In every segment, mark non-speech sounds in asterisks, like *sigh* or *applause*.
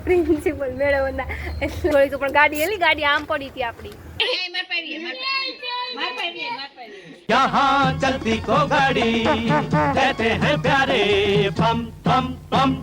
Principal મેળવના એટલે થોડીક પણ ગાડી એલી ગાડી આમ પડી હતી આપણી यहाँ चलती को गाड़ी कहते हैं प्यारे पम पम पम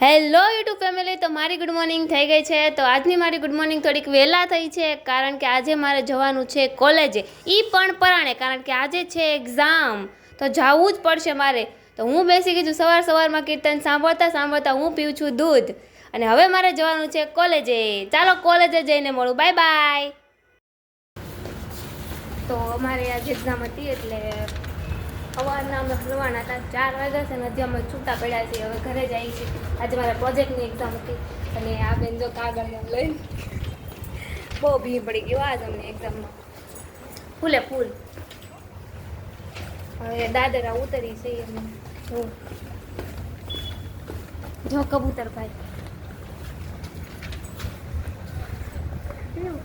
હેલો યુટ્યુબ ફેમિલી તો મારી ગુડ મોર્નિંગ થઈ ગઈ છે તો આજની મારી ગુડ મોર્નિંગ થોડીક વહેલા થઈ છે કારણ કે આજે મારે જવાનું છે કોલેજે એ પણ પરાણે કારણ કે આજે છે એક્ઝામ તો જવું જ પડશે મારે તો હું બેસી ગઈ છું સવાર સવારમાં કીર્તન સાંભળતા સાંભળતા હું પીઉં છું દૂધ અને હવે મારે જવાનું છે કોલેજે. ચાલો કોલેજે જઈને મળું. Bye bye. તો અમારે આજે એક્ઝામ હતી એટલે સવારના અમે ફરવાના હતા. ચાર વાગ્યા છે અને હજી અમે છૂટા પડ્યા છીએ. હવે ઘરે જઈએ છીએ. આજે મારા પ્રોજેક્ટની એક્ઝામ હતી. અને આ બેન જો કાગળ લઈને બહુ ભીડ પડી ગઈ. આજ અમને એક્ઝામમાં ફૂલે ફૂલ. હવે દાદરા ઉતરી છે જો કબૂતર ભાઈ.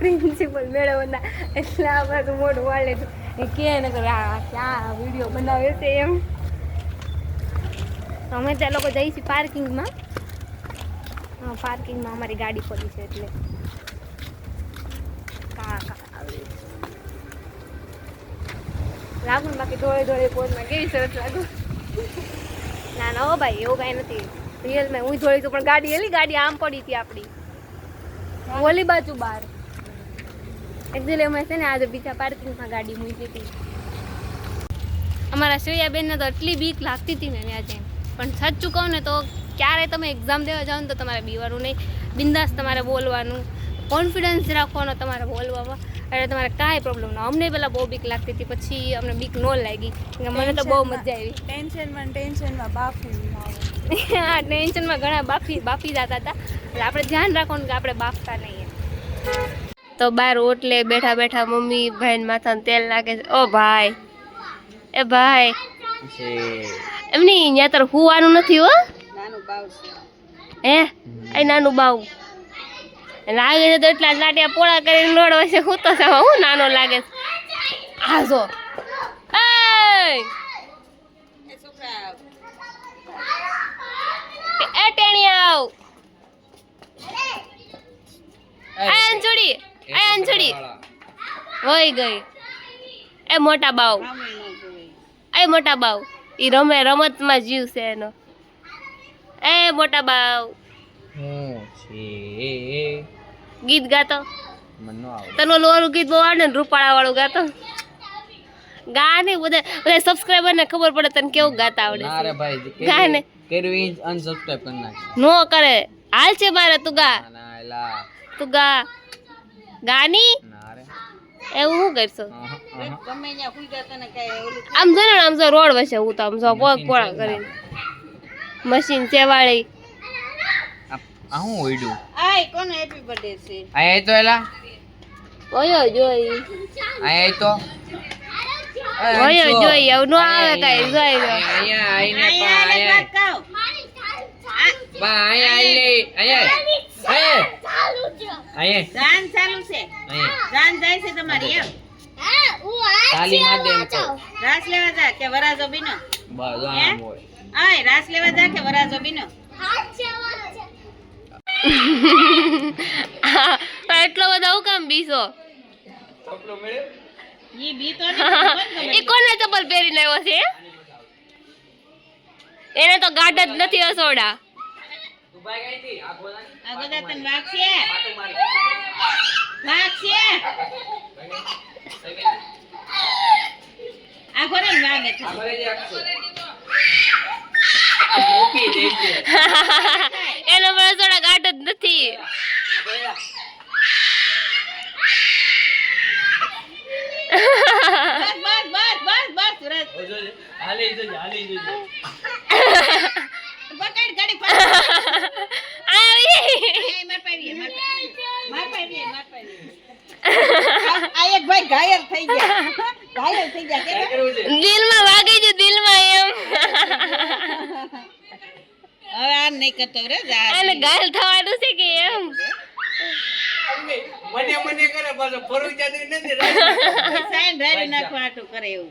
પ્રિન્સિપલ મેળવવાના. એટલે આ બધું મોઢું વાળે એ કે ને આ ક્યાં વીડિયો બનાવ્યો છે એમ. અમે ત્યાં લોકો જઈશું પાર્કિંગમાં. પાર્કિંગમાં અમારી ગાડી પડી છે એટલે. લાગુ બાકી ધોળે ધોળે પોઝમાં કેવી સરસ લાગુ. ના ના હો ભાઈ, એવું કાંઈ નથી. રિયલમાં હું ધોળી તો પણ ગાડી એલી ગાડી આમ પડી હતી આપણી ઓલી બાજુ બહાર એકચ્યુઅલી અમે છે ને આજે બીજા પાર્કિંગમાં ગાડી મૂકી હતી. અમારા શ્રેયાબેનને તો એટલી બીક લાગતી હતી ને આજે પણ સાચું કહું ને તો ક્યારે તમે એક્ઝામ દેવા જાઓ ને તો તમારે બીવાનું નહીં. બિંદાસ તમારે બોલવાનું. કોન્ફિડન્સ રાખવાનો તમારે બોલવામાં. એટલે તમારે કાંઈ પ્રોબ્લેમ ના અમને પહેલાં બહુ બીક લાગતી હતી. પછી અમને બીક ન લાગી. મને તો બહુ મજા આવી. ટેન્શનમાં ટેન્શનમાં બાફી *laughs* હા આ ટેન્શનમાં ઘણા બાફી બાફી જતા હતા. એટલે આપણે ધ્યાન રાખવાનું કે આપણે બાફતા નહીં તો બાર ઓટલે બેઠા બેઠા મમ્મી ભાઈ માથાને તેલ નાખે છે. ઓ ભાઈ. એ ભાઈ. એમની અહીંયા તાર હુવાનું નથી હો. નાનું બાવ છે. હે? એ નાનું બાવ. લાગે છે તો એટલા લાટિયા પોળા કરીને નોડો છે. હું તો સાવ હું નાનો લાગે છે. આ જો. એ ટેણી આવ. આ અંજુડી આ અંજુડી વહી ગઈ. એ મોટા બાવ. એ મોટા બાવ. એ રમે રમતમાં જીવ છે એનો. એ મોટા બાવ. ગીત ગાતો. તને ઓલું ગીત બહુ આવડે ને રૂપાળા વાળું ગાતો. ગા ને બધા બધા સબસ્ક્રાઈબર ને ખબર પડે તને કેવું ગાતા આવડે અરે ભાઈ ગા ને. કર્યું અનસબસ્ક્રાઇબ કરી નાખ નો કરે. હાલ છે મારે તું ગા. તું ગા. ગાની? એવું શું કરશો? ત્યાં આમ જો ને આમ જો રોડ વસે હું તો આમ જો પગ પોળા કરીને. મશીન સેવાળી. આ આ હું ઓઈડું આય કોને હેપી બર્થડે છે? આય તો એલા? ઓયો જોઈ. આય તો ઓયો જોઈ આવું નો આવે કઈ જોઈ અહીંયા આઈને પા આયા આલે આયા. ભાત ખાઓ પા આયા આઈ આયા આયા આયા ચાલુ છે. આયા જાન જાય છે તમારી એમ. તાલી રાસ લેવા જા કે વરાજો બીનો? બસ આમ હોય. આય રાસ લેવા જા કે વરાજો બીનો? એટલો બધો હું કામ બીસો ઈ બી તો એ કોને ચપ્પલ પહેરીને આવ્યો છે? એને તો ગાઢ જ નથી આ તને વાગશે વાગશે આ વાગે છે. *laughs* એનો હસોડા ગાઢ જ નથી બસ બસ બસ બસ બસ સુરજ પકડ ગાડી પકડ આવી એ માર પાડીએ માર પાડીએ માર પાડીએ માર પાડીએ આ એક ભાઈ ઘાયલ થઈ ગયા ઘાયલ થઈ ગયા કે દિલમાં વાગે છે દિલમાં એમ આ નહીં કરતો રે જા અને ઘાયલ થવાનું છે કે એમ? મને મને કરે પાછો ફરવું જાતું નથી સાઈન રાડી નાખવા હાટું કરે એવું.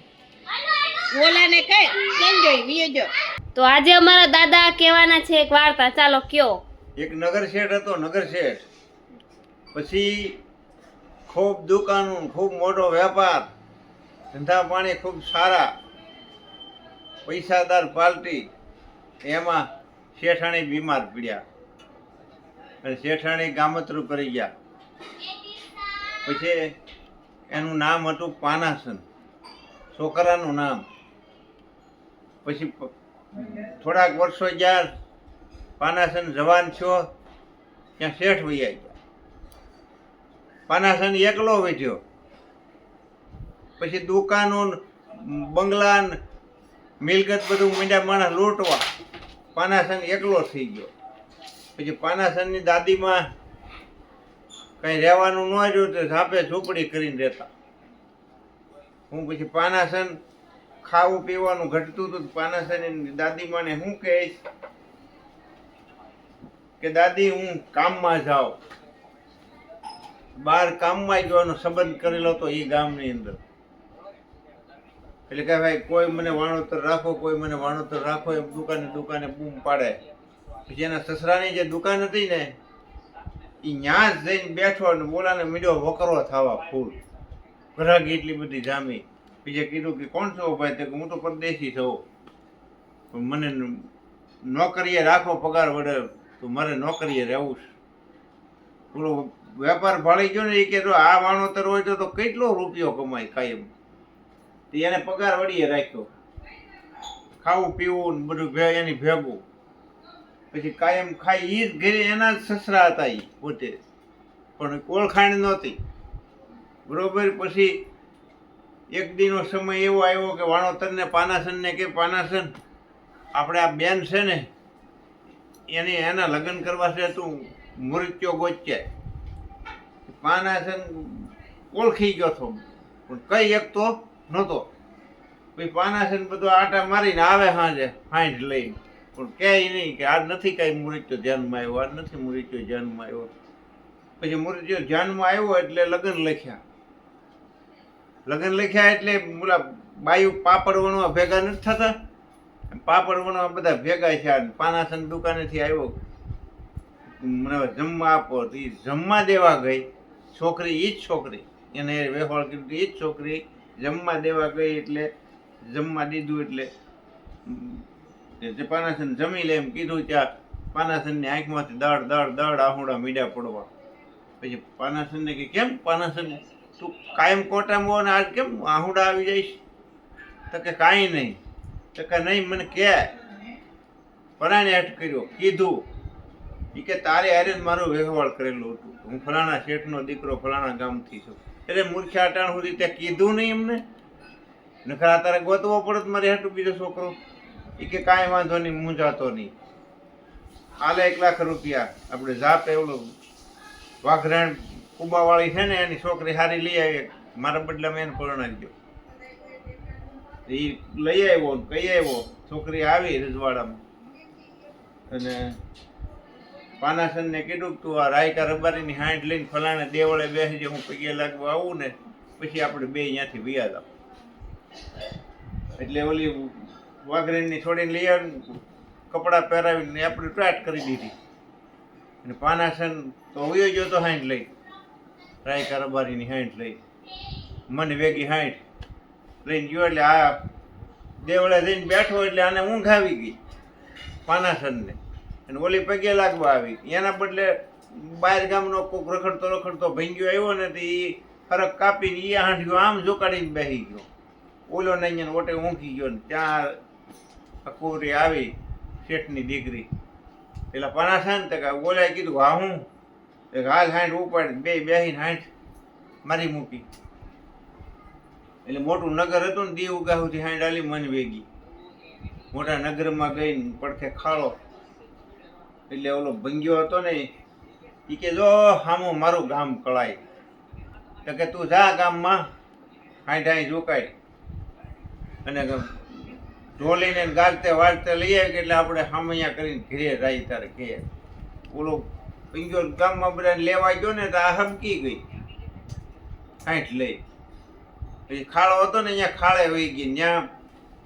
ઓલાને કહે કેમ જોઈ? વિયો તો આજે અમારા દાદા કહેવાના છે એક વાર્તા. ચાલો કયો. એક નગર શેઠ હતો નગર શેઠ. પછી ખૂબ દુકાનો ખૂબ મોટો વેપાર. ધંધા પાણી ખૂબ સારા. પૈસાદાર પાર્ટી એમાં શેઠાણી બીમાર પડ્યા. અને શેઠાણી ગામતરું કરી ગયા. પછી એનું નામ હતું પાનાસન. છોકરાનું નામ. પછી થોડાક વર્ષો ગયા પાનાસન જવાન છો, ત્યાં શેઠ વૈયા ગયા. પાનાસન એકલો વેચ્યો પછી દુકાનો બંગલા મિલકત બધું મીંડા માણસ લૂંટવા. પાનાસન એકલો થઈ ગયો. પછી પાનાસનની દાદીમાં કઈ રહેવાનું ન રહ્યું તો ઝાપે ઝૂંપડી કરીને રહેતા. હું પછી પાનાસન ખાવું પીવાનું ઘટતું હતું પાનાસન પાનાસનની દાદીમાને હું કહીશ કે દાદી, હું કામમાં જાઉં. બહાર કામમાં જવાનો સંબંધ કરેલો હતો એ ગામની અંદર. એટલે કે ભાઈ, કોઈ મને વાણોતર રાખો, કોઈ મને વાણોતર રાખો, એમ દુકાને દુકાને બૂમ પાડે. પછી એના સસરાની જે દુકાન હતી ને એ ન્યાસ જઈને બેઠો અને બોલાને મીડો વકરો થવા ફૂલ. ગ્રાહકી એટલી બધી જામી. બીજે કીધું કે, કોણ છો ભાઈ? તો હું તો પરદેશી છું. પણ મને નોકરીએ રાખો પગાર વડે, તો મારે નોકરીએ રહેવું છે. પૂરો વેપાર ભાળી ગયો ને એ કે, જો આ વાણોતર હોય તો કેટલો રૂપિયો કમાય કાયમ? એને પગાર વળીએ રાખ્યો. ખાવું, પીવું ને બધું એની ભેગું. પછી કાયમ ખાઈ એ જ ઘરે એના જ સસરા હતા એ પોતે. પણ ઓળખાણ નહોતી. બરોબર? પછી એક દીનો સમય એવો આવ્યો કે વાણોતરને, પાનાસનને કે પાનાસન, આપણે આ બેન છે ને, એને એના લગ્ન કરવા છે તું મૃત્યુ ગોચ્યા. પાનાસન ઓળખી ગયો છો પણ કઈ એક તો નહોતો. પછી પાનાસન બધો આટા મારીને આવે સાંજે હાંડ લઈને. પણ કહે નહીં કે આ નથી કાંઈ મૃત્યુ ધ્યાનમાં આવ્યો આ નથી મૃત્યુ ધ્યાનમાં આવ્યો. પછી મૃત્યુ ધ્યાનમાં આવ્યો એટલે લગ્ન લખ્યા. લગ્ન લખ્યા એટલે બોલા બાયુ પાપડ વણવા ભેગા નથી થતા? પાપડ વણવા બધા ભેગા છે પાનાસન દુકાનેથી આવ્યો. મને જમવા આપો તો એ જમવા દેવા ગઈ. છોકરી એ જ છોકરી. એને વેહોળ કીધું એ જ છોકરી. જમવા દેવા ગઈ એટલે જમવા દીધું એટલે પાનાસન જમી લે એમ કીધું ત્યાં પાનાસનની આંખમાંથી દળ દળ દળ, આહુડા, મીડા પડવા. પછી પાનાસનને કે, કેમ પાનાસન તું કાયમ કોટામાં ને આજ કેમ આહુડા આવી જઈશ? તો કે, કાંઈ નહીં. તો કે, નહીં, મને કે. પરાણે હટ કર્યો કીધું એ કે તારે હારે જ મારું વ્યવહાર કરેલું હતું. હું ફલાણા શેઠનો દીકરો ફલાણા ગામથી છું. એટલે મૂર્ખ્યા અટાણ સુધી ત્યાં કીધું નહીં એમને? નખરા તારે ગોતવો પડત મારે હાટું બીજો છોકરો. એ કે કાંઈ વાંધો નહીં મૂંઝાતો નહીં. હાલે એક લાખ રૂપિયા. આપણે જાપ એવડો વાઘરણ કુબાવાળી છે ને, એની છોકરી સારી લઈ આવી મારા બદલામાં એને પરણાવી એ લઈ આવ્યો કહી આવ્યો, છોકરી આવી રજવાડામાં. અને પાનાસનને કીધું તું આ રાયકા રબારીની હાંડ લઈને ફલાણે દેવળે બેસજે, હું પગે લાગવા આવું ને પછી આપણે બે અહીંયાથી વિયા જાવ એટલે ઓલી વાઘરેણની છોડીને લઈ આવીને કપડાં પહેરાવીને આપણે ટ્રાટ કરી દીધી. અને પાનાસન તો હોયો ગયો તો હાંડ લઈ. રાયકા રબારીની હાંડ લઈ. મને વેગી હાંડ લઈને ગયો એટલે આ દેવળે જઈને બેઠો એટલે આને ઊંઘ આવી ગઈ પાનાસનને. અને ઓલી પગે લાગવા આવી. એના બદલે બહાર ગામનો કોક રખડતો રખડતો ભંગ્યો આવ્યો ને તો એ ફરક કાપીને એ હાંઠ્યો આમ જોકાડીને બેસી ગયો. ઓલો ને અહીંયા ઓટે ઊંઘી ગયો ને ત્યાં કોરી આવી, શેઠની દીકરી. પેલા પનાસા ને કે ઓલાએ કીધું હા હું હાલ હાંઠ ઉપાડ, બે બેહીને હાંઠ મારી મૂકી. એટલે મોટું નગર હતું ને દીવ સુધી હાંડ આલી મન વેગી મોટા નગરમાં ગઈને પડખે ખાડો એટલે ઓલો ભંગ્યો હતો ને એ કે જો હામું મારું ગામ કળાય. તો કે તું જા ગામમાં હાંડ હાંડ ઝુકાય અને ઢોલીને ગાલતે વાળતે લઈ આવી એટલે આપણે હામૈયા કરીને ઘરે જાય તારે ઘેર ઓલો ભંગ્યો ગામમાં બધાને લેવા ગયો ને તો આ હમકી ગઈ. હાંઠ લઈ. પછી ખાડો હતો ને અહીંયા ખાળે વહી ગઈ ત્યાં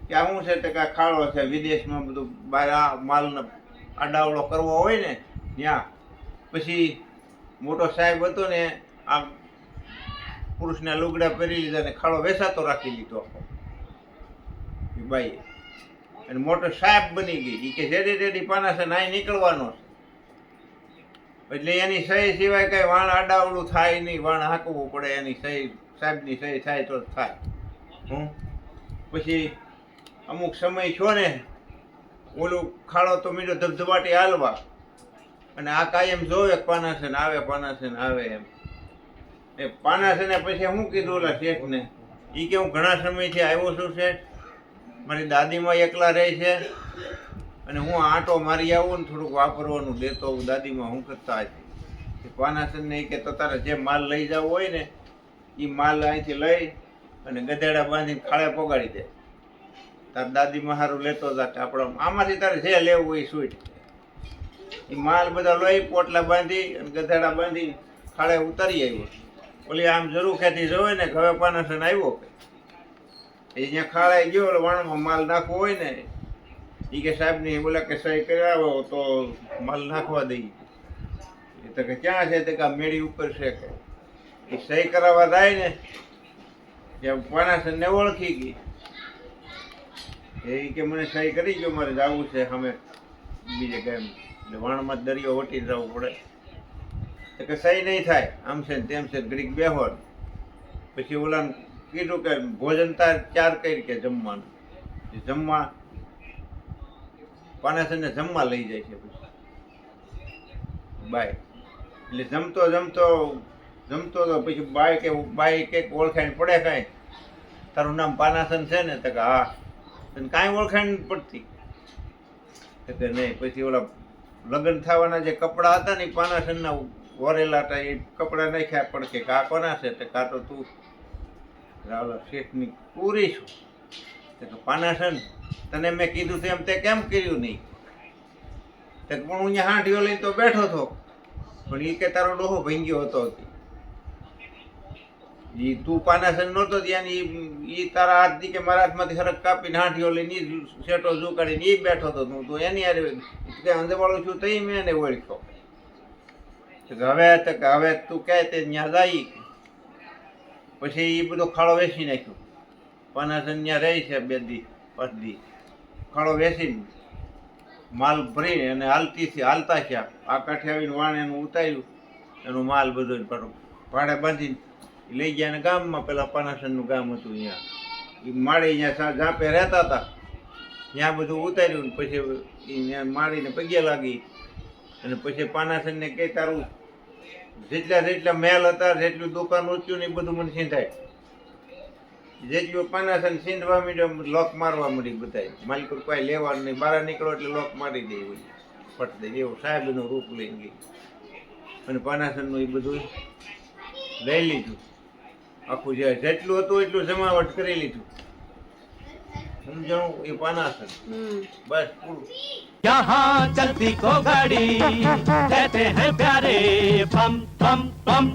ત્યાં શું છે તો કે ખાડો છે, વિદેશમાં બધું બહાર આ માલનો આડાવડો કરવો હોય ને, ત્યાં. પછી મોટો સાહેબ હતો ને આ પુરુષના લુગડા પહેરી લીધા ને ખાડો વેસાતો રાખી લીધો આખો. એ અને મોટો સાહેબ બની ગઈ. એ કે, રેડી રેડી, પાના છે નાય નીકળવાનો છે. એટલે એની સહી સિવાય કંઈ વાણ આડાવડું થાય નહીં, વાણ હાંકવું પડે, એની સહી, સાહેબની સહી થાય તો થાય. હું પછી અમુક સમય છો ને ઓલું ખાડો તો મીઠો ધબધબાટી હાલવા. અને આ કાયમ જોવે પાના છે ને આવે, પાના છે ને આવે એમ. એ પાના છે ને પછી હું કીધું ઓલા શેઠને એ કે હું ઘણા સમયથી આવ્યો છું શેઠ. મારી દાદીમાં એકલા રહે છે. અને હું આંટો મારી આવું ને થોડુંક વાપરવાનું દેતો હું દાદીમાં હું કરતા હતી એ પાનાસન ને ઈ કે તો તારે જે માલ લઈ જવો હોય ને એ માલ અહીંથી લઈ અને ગધેડા બાંધીને ખાડે પોગાડી દે. તાર દાદી મારું લેતો હતા આપણે આમાંથી તારે જે લેવું એ સૂટ એ માલ બધા લઈ, પોટલા બાંધી અને ગધેડા બાંધી ખાડે ઉતારી આવ્યો. ઓલી આમ જરૂર ખેતી જોવે ને હવે પાનાસન આવ્યો કે. અહીંયા ખાડે ગયો એટલે વાણમાં માલ નાખવો હોય ને એ કે સાહેબની બોલે કે સહી કરાવો તો માલ નાખવા દઈએ. એ તો કે ક્યાં છે? તે કે મેળી ઉપર છે કે. એ સહી કરાવવા જાય ને ત્યાં પાનાસનને ઓળખી ગઈ. એ કે મને સહી કરી જો મારે જવું છે અમે બીજે કેમ એટલે વાણમાં દરિયો વટી જવું પડે. તો કે સહી નહીં થાય. આમ છે ને તેમ છે ગ્રીક બેહોર પછી ઓલાને કીધું કે ભોજન તાર ચાર કઈ કે જમવાનું. જમવા પાનાસનને જમવા લઈ જાય છે પછી. બાય. એટલે જમતો જમતો જમતો તો પછી બાય કે બાય કે ઓળખાણ પડે કાંઈ. તારું નામ પાનાસન છે ને? તો કે હા. તને કાંઈ ઓળખાણ નથી પડતી. એટલે નહીં, પછી ઓલા લગ્ન થવાના જે કપડાં હતા ને એ પાનાસનના વરેલા હતા, એ કપડાં નાખ્યા પણ કે કા કોના છે? તો કાં તો તું. રાવલા શેઠની પૂરી છું. તો પાનાસન, તને મેં કીધું છે એમ તે કેમ કર્યું નહીં? તે પણ હું અહીંયા હાંડીઓ લઈને તો બેઠો હતો. પણ એ કે તારો ડોહો ભાંગ્યો હતો એ તું પાનાસન નહોતો ત્યાં એ તારા હાથથી કે મારા હાથમાંથી હરક કાપીને હાંઠીઓ લઈને ઈ શેટો ઝુકાડીને એ બેઠો હતો તું. તો એની હારે કે અંધવાળો છું તઈ મેં એને ઓળખ્યો. હવે તો હવે તું કહે તે ત્યાં જાય. પછી એ બધો ખાડો વેચી નાખ્યો. પાનાસન ત્યાં રહી છે બે દી, પાંચ દી. ખાડો વેચીને માલ ભરીને અને હાલતીથી હાલતા થયા આ કાંઠે આવીને વાણ ઉતાર્યું. એનો માલ બધો ભાડે બાંધીને લઈ ગયા ને ગામમાં પેલા પાનાસનનું ગામ હતું અહીંયા એ માળી અહીંયા ઝાપે રહેતા હતા. ત્યાં બધું ઉતાર્યું ને પછી ત્યાં માળીને પગે લાગી. અને પછી પાનાસનને કે તારું જેટલા જેટલા મહેલ હતા, જેટલું દુકાન ઊંચ્યું ને એ બધું મને સીંધાય. જેટલું પાનાસન સીંધવા માંડ્યો લોક મારવા મળી બધાય. માલિક કોઈ લેવાનું નહીં, બહાર નીકળો એટલે લોક મારી દે એવું. ફટ દે, એવું સાહેબનું રૂપ લઈને ગઈ. અને પાનાસનનું એ બધું લઈ લીધું. આખું જે જેટલું હતું એટલું જમાવટ કરી લીધું સમજાણું એ પાનાસન હમ બસ પૂરું यहाँ चलती को गाड़ी कहते हैं प्यारे पम पम पम